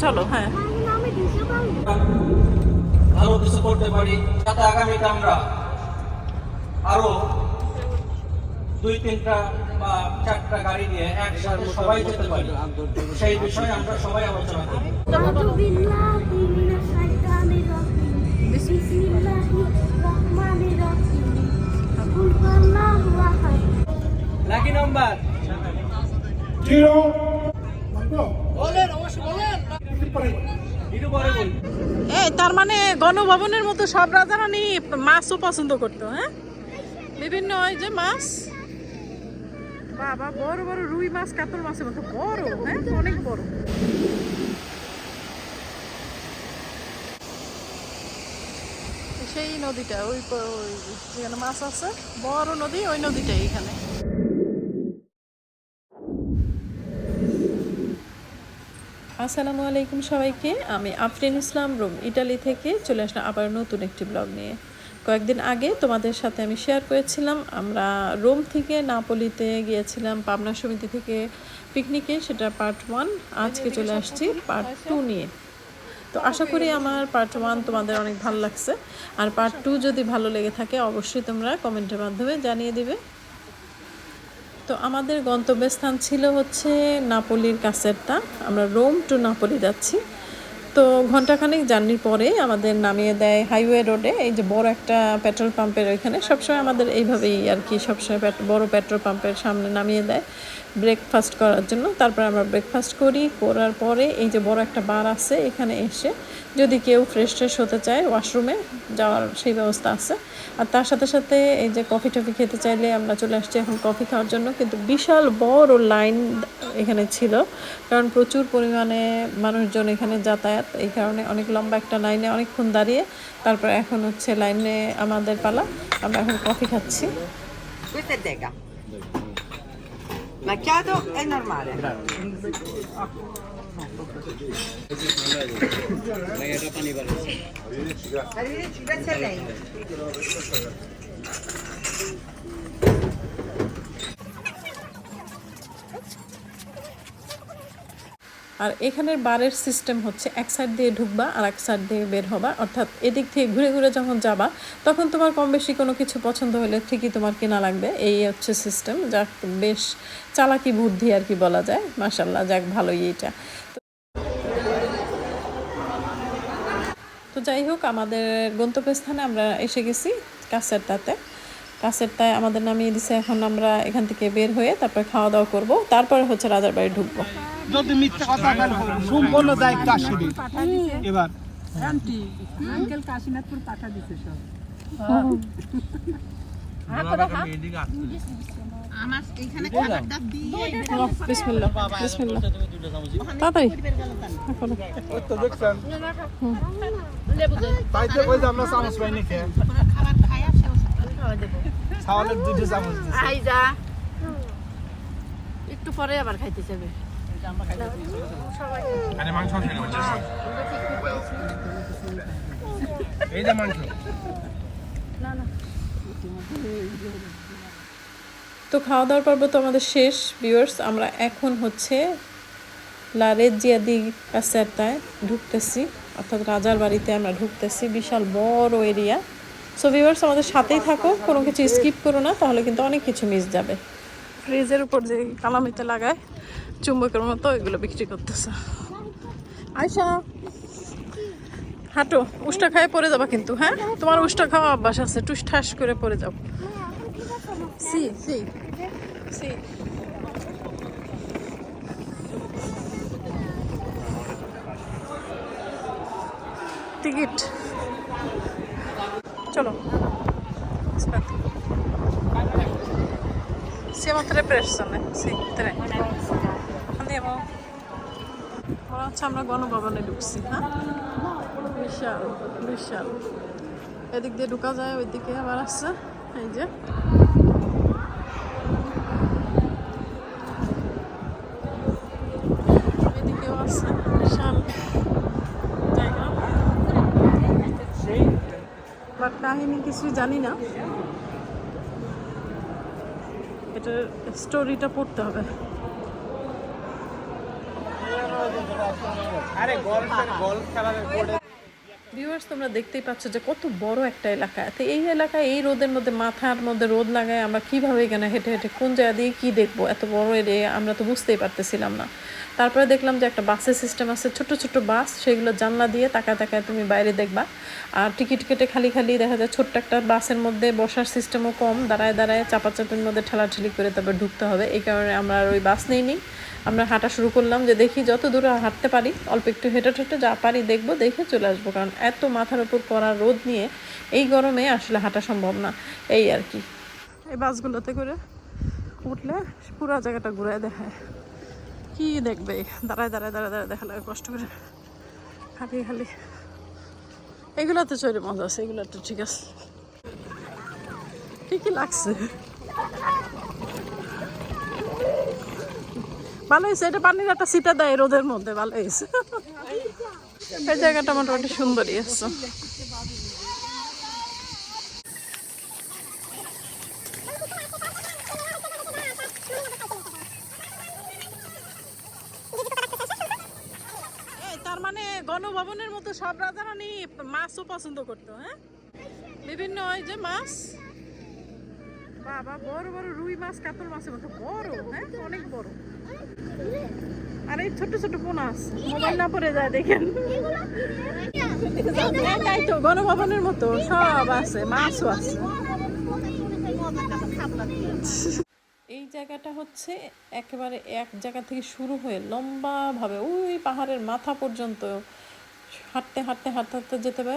চলো হ্যাঁ। ভালো কিছু করতে পারি যাতে আগামীতে আমরা আরও দুই তিনটা বা চারটা গাড়ি নিয়ে একসাথে সবাই যেতে পারি। সেই বিষয়ে আমরা সবাই আলোচনা করি। নাম্বার জিরো এই, তার মানে গণভবনের মতো সব রাজারানি মাছও পছন্দ করতো হ্যাঁ? বিভিন্ন ওই যে মাছ। বাবা, বড় বড় রুই মাছ, কাতল মাছের মতো, বড় হ্যাঁ? অনেক বড়। সেই নদীটা, ওই যেখানে মাছ আছে, বড় নদী, ওই নদীটাই এখানে আসসালামু আলাইকুম সবাইকে। আমি আফরিন ইসলাম রুম ইটালি থেকে চলে আসলাম আবার নতুন একটি ব্লগ নিয়ে। কয়েকদিন আগে তোমাদের সাথে আমি শেয়ার করেছিলাম, আমরা রোম থেকে নাপোলিতে গিয়েছিলাম, পাবনা সমিতি থেকে পিকনিকে সেটা পার্ট ওয়ান আজকে চলে আসছি পার্ট টু নিয়ে। তো আশা করি আমার পার্ট ওয়ান তোমাদের অনেক ভালো লাগছে। আর পার্ট টু যদি ভালো লেগে থাকে, অবশ্যই তোমরা কমেন্টের মাধ্যমে জানিয়ে দিবে। তো আমাদের গন্তব্যস্থান ছিল হচ্ছে নাপোলির কাছেরটা। আমরা রোম টু নাপোলি যাচ্ছি। তো ঘন্টাখানেক জার্নির পরে আমাদের নামিয়ে দেয় হাইওয়ে রোডে। এই যে বড় একটা পেট্রোল পাম্পের ওইখানে সবসময় আমাদের এইভাবেই আর কি সবসময় বড় পেট্রোল পাম্পের সামনে নামিয়ে দেয়। ব্রেকফাস্ট করার জন্য। তারপর আমরা ব্রেকফাস্ট করি, করার পরে এই যে বড় একটা বার আছে, এখানে এসে যদি কেউ ফ্রেশ ট্রেশ হতে চায় ওয়াশরুমে যাওয়ার সেই ব্যবস্থা আছে। আর তার সাথে সাথে এই যে কফি টফি খেতে চাইলে আমরা চলে আসছি এখন কফি খাওয়ার জন্য। কিন্তু বিশাল বড় লাইন এখানে ছিল, কারণ প্রচুর পরিমাণে মানুষজন এখানে যাতায়াত, এই কারণে অনেক লম্বা একটা লাইনে অনেকক্ষণ দাঁড়িয়ে, তারপর এখন হচ্ছে লাইনে আমাদের পালা। আমরা এখন কফি খাচ্ছি. Macchiato e normale. Arrivederci, grazie a lei. আর এখানের বারের সিস্টেম হচ্ছে এক সাইড দিয়ে ঢুকবা আর এক সাইড দিয়ে বের হবা। অর্থাৎ এদিক থেকে ঘুরে ঘুরে যখন যাবা, তখন তোমার কম বেশি কোনো কিছু পছন্দ হলে ঠিকই তোমার কেনা লাগবে। এই হচ্ছে সিস্টেম যাক বেশ চালাকি বুদ্ধি আর কি বলা যায়। মাসাল্লাহ যাক ভালোই এইটা। তো যাই হোক, আমাদের গন্তব্যস্থানে আমরা এসে গেছি কাছেরটাতে কাছেরটায় আমাদের নামিয়ে দিছে। এখন আমরা এখান থেকে বের হয়ে তারপর খাওয়া দাওয়া করব। তারপরে হচ্ছে রাজার বাড়ি ঢুকবো। যদি মিথ্যা কথা বলেন সম্পূর্ণ দায়িত্ব এবার। আঙ্কেল কাশীনাথপুর পাঠা দিছে সব। তাড়াতাড়ি। দুটো চামচ দিছে। আইজা একটু পরে আবার খাইতে যাবে। এই যে মাংস। তো খাওয়া দাওয়ার পর্ব তো আমাদের শেষ ভিউয়ার্স আমরা এখন হচ্ছে লারেজিয়া দি কাছেরটায় ঢুকতেছি অর্থাৎ রাজার বাড়িতে আমরা ঢুকতেছি বিশাল বড় এরিয়া সো ভিউয়ার্স আমাদের সাথেই থাকো, কোনো কিছু স্কিপ করো না, তাহলে কিন্তু অনেক কিছু মিস যাবে। ফ্রিজের উপর যে কালামিতে লাগায়, চুম্বকের মতো এগুলো বিক্রি করতেছে। আয়সা হাঁটো, উষ্টা খায় পরে যাবা কিন্তু হ্যাঁ? তোমার উষ্টা খাওয়া অভ্যাস আছে, টুস ঠাস করে পরে যাও। C C C. টিকিট। চলো। aspetta siamo tre persone sì tre andiamo হচ্ছে আমরা গণভবনে ঢুকছি হ্যাঁ? বিশাল বিশাল। এদিক দিয়ে ঢুকা যায়, ওইদিকে আবার আসছে, এই যে এদিকেও আছে বিশাল জায়গা বাট কাহিনী কিছু জানি না। এটার স্টোরিটা পড়তে হবে। আরে গল্ফ গল্ফ খেলার বোর্ডে ভিউয়ার্স তোমরা দেখতেই পাচ্ছ যে কত বড় একটা এলাকা। তো এই এলাকায়, এই রোদের মধ্যে, মাথার মধ্যে রোদ লাগায় আমরা কীভাবে এখানে হেঁটে হেঁটে, কোন জায়গা দিয়ে কি দেখব? এত বড় এরিয়া, আমরা তো বুঝতেই পারতেছিলাম না। তারপরে দেখলাম যে একটা বাসের সিস্টেম আছে ছোট ছোট বাস, সেগুলো জানলা দিয়ে তাকায় তাকায় তুমি বাইরে দেখবা। আর টিকিট কেটে খালি খালি দেখা যায় ছোট্ট একটা বাসের মধ্যে বসার সিস্টেমও কম। দাঁড়ায় দাঁড়ায় চাপাচাপির মধ্যে ঠেলাঠেলি করে তারপর ঢুকতে হবে। এই কারণে আমরা আর ওই বাস নেই নি আমরা হাঁটা শুরু করলাম যে দেখি যত দূরে হাঁটতে পারি, অল্প একটু হেঁটে হেঁটে যা পারি দেখব, দেখে চলে আসব। কারণ এত মাথার উপর করা রোদ নিয়ে এই গরমে আসলে হাঁটা সম্ভব না। এই আর কি। এই বাসগুলোতে করে উঠলে পুরো জায়গাটা ঘুরে দেখায়। কি দেখবে? দাঁড়ায় দাঁড়ায় দাঁড়ায় দাঁড়ায় দেখা লাগে কষ্ট করে। খালি খালি। এগুলোতে চলে মজা আছে এগুলো তো ঠিক আছে। ঠিকই লাগছে? ভালো হয়েছে, এটা পানির একটা সিটা দেয় রোদের মধ্যে, ভালো হয়েছে। এই জায়গাটা মোটামুটি সুন্দরই আছে। তার মানে গণভবনের মতো সব রাজারানি মাছও পছন্দ করতো হ্যাঁ? বিভিন্ন ওই যে মাছ। বাবা বড় বড় রুই মাছ কাতল মাছের মতো বড় হ্যাঁ? অনেক বড়। আর এই ছোট ছোট পোনাস মোবাইল না পড়ে যায় দেখেন। হ্যাঁ, তাই তো গণভবনের মতো। সব আছে মাছও আছে। এই জায়গাটা হচ্ছে একেবারে এক জায়গা থেকে শুরু হয়ে লম্বাভাবে ওই পাহাড়ের মাথা পর্যন্ত। হাঁটতে হাঁটতে হাঁটতে হাঁটতে যেতে হবে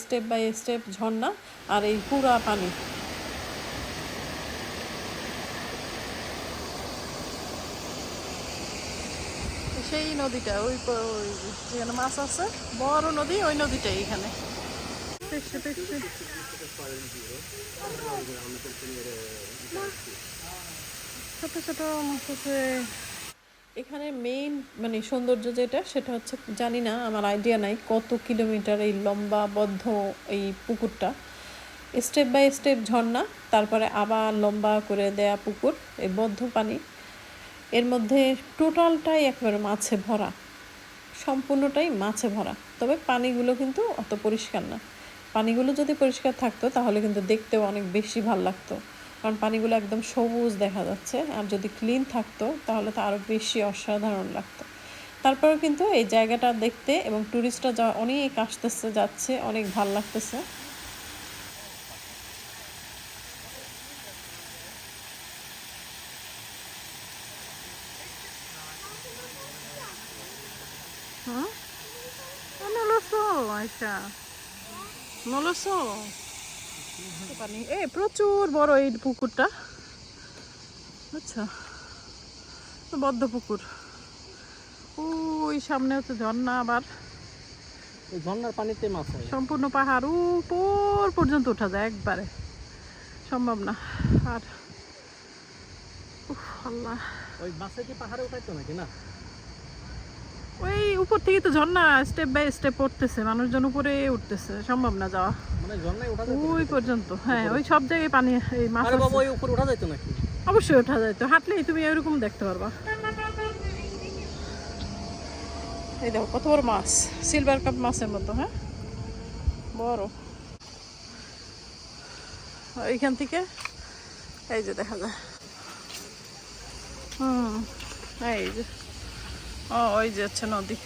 স্টেপ বাই স্টেপ ঝর্ণা আর এই পুরা পানি। সেই নদীটা, ওই যেখানে মাছ আছে, বড় নদী, ওই নদীটাই এখানে। ছোট ছোট মাছ আছে। এখানে মেইন মানে সৌন্দর্য যেটা, সেটা হচ্ছে, জানি না, আমার আইডিয়া নাই কত কিলোমিটার এই লম্বা বদ্ধ এই পুকুরটা। স্টেপ বাই স্টেপ ঝর্ণা, তারপরে আবার লম্বা করে দেয়া পুকুর, এই বদ্ধ পানি। এর মধ্যে টোটালটাই একেবারে মাছে ভরা। সম্পূর্ণটাই মাছে ভরা। তবে পানিগুলো কিন্তু অত পরিষ্কার না। পানিগুলো যদি পরিষ্কার থাকতো, তাহলে কিন্তু দেখতেও অনেক বেশি ভালো লাগতো। কারণ পানিগুলো একদম সবুজ দেখা যাচ্ছে। আর যদি ক্লিন থাকতো, তাহলে তো আরও বেশি অসাধারণ লাগতো। তারপরেও কিন্তু এই জায়গাটা দেখতে এবং ট্যুরিস্টরা যা অনেক আসতেছে, যাচ্ছে, অনেক ভালো লাগতেছে। Hã? Ah, não lançou, আচ্ছা নলসো পানি এ প্রচুর বড় এই পুকুরটা। আচ্ছা। তো বদ্ধ পুকুর। ওই সামনে হচ্ছে ঝর্ণা আবার। ঝর্ণার পানিতে মাছ হয়। সম্পূর্ণ পাহাড় উপর পর্যন্ত ওঠা যায় একবারে। সম্ভব না। আর আল্লাহ। ওই মাছে কি পাহাড়ে উঠাইতো নাকি না? উপর থেকে তো ঝর্ণা স্টেপ বাই স্টেপ পড়তেছে মানুষজন উপরে উঠতেছে সম্ভব না যাওয়া। মানে ওই পর্যন্ত হ্যাঁ ওই সব জায়গায় পানি এই মাছ যাইতো নাকি? অবশ্যই ওঠা যায় তো হাঁটলেই তুমি এরকম দেখতে পারবা। এই দেখো কত বড় মাছ সিলভার কাপ মাছের মতো হ্যাঁ? বড়। এইখান থেকে এই যে দেখা যায়। হুম এই যে। ও, ওই যে হচ্ছে নদী।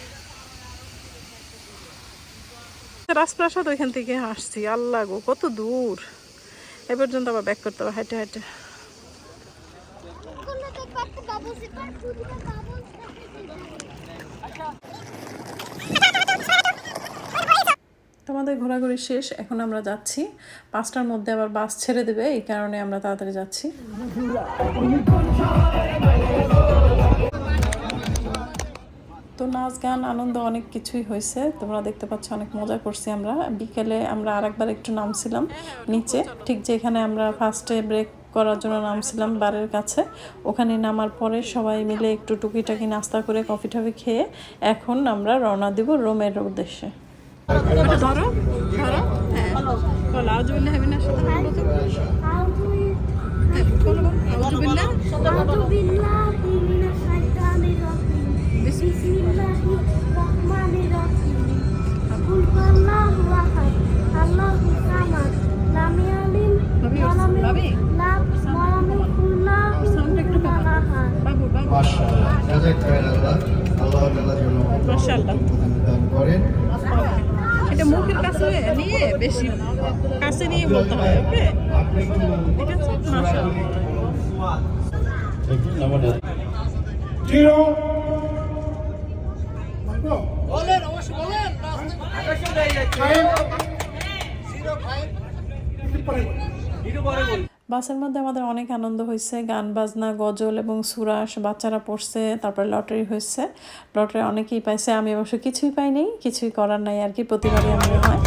রাজপ্রাসাদ ওইখান থেকে আসছি, আল্লাহ গো, কত দূর। এ পর্যন্ত আবার ব্যাক করতে হবে হেঁটে হেঁটে তোমাদের ঘোরাঘুরি শেষ, এখন আমরা যাচ্ছি। পাঁচটার মধ্যে আবার বাস ছেড়ে দেবে, এই কারণে আমরা তাড়াতাড়ি যাচ্ছি। গান আনন্দ অনেক কিছুই হয়েছে। তোমরা দেখতে পাচ্ছ অনেক মজা করছি আমরা। বিকেলে আমরা আরেকবার একটু নামছিলাম নিচে। ঠিক যেখানে আমরা ফার্স্টে ব্রেক করার জন্য নামছিলাম বারের কাছে। ওখানে নামার পরে সবাই মিলে একটু টুকিটাকি নাস্তা করে কফি টফি খেয়ে এখন আমরা রওনা দিব রোমের উদ্দেশ্যে। ধরো ধরো। হ্যাঁ। বলো আউজুবিল্লাহ এটা মুখের কাছে নিয়ে বেশি কাছে নিয়ে বলতে হয় ওকে ঠিক আছে মাশাআল্লাহ। বলেন অবশ্য বলেন বাসের মধ্যে আমাদের অনেক আনন্দ হয়েছে গান বাজনা গজল এবং সুরাস বাচ্চারা পড়ছে তারপরে লটারি হয়েছে। লটারি অনেকেই পাইছে আমি অবশ্য কিছুই পাইনি কিছুই করার নাই আর কি প্রতিবারই এমন হয়।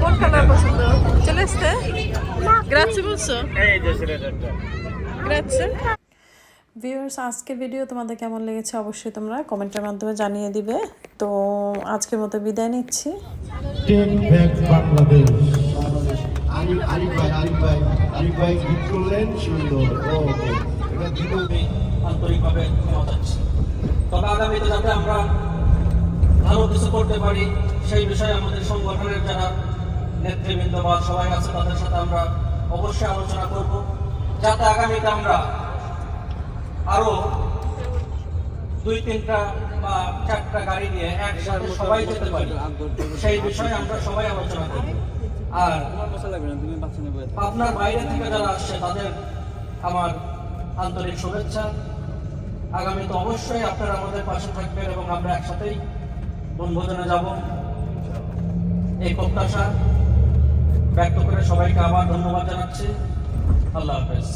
কোন কালার পছন্দ? চলে আসছে গ্রাচি বলছো? গ্রাচি ভিউয়ার্স আজকের ভিডিও তোমাদের কেমন লেগেছে অবশ্যই তোমরা কমেন্টের মাধ্যমে জানিয়ে দিবে। তো আজকের মতো বিদায় নিচ্ছি। আন্তরিকভাবে তবে আগামীতে যাতে আমরা ভালো কিছু করতে পারি, সেই বিষয়ে আমাদের সংগঠনের যারা নেতৃবৃন্দ বা সবাই আছে, তাদের সাথে আমরা অবশ্যই আলোচনা করব। যাতে আগামীতে আমরা আরও দুই তিনটা বা চারটা গাড়ি নিয়ে একসাথে সবাই যেতে পারি। সেই বিষয়ে আমরা সবাই আলোচনা করব। আর আপনার বাইরে থেকে যারা আসছে তাদের আমার আন্তরিক শুভেচ্ছা। আগামীতে অবশ্যই আপনারা আমাদের পাশে থাকবেন এবং আমরা একসাথেই বনভোজনে যাব। এই প্রত্যাশা ব্যক্ত করে সবাইকে আবার ধন্যবাদ জানাচ্ছি। আল্লাহ হাফেজ।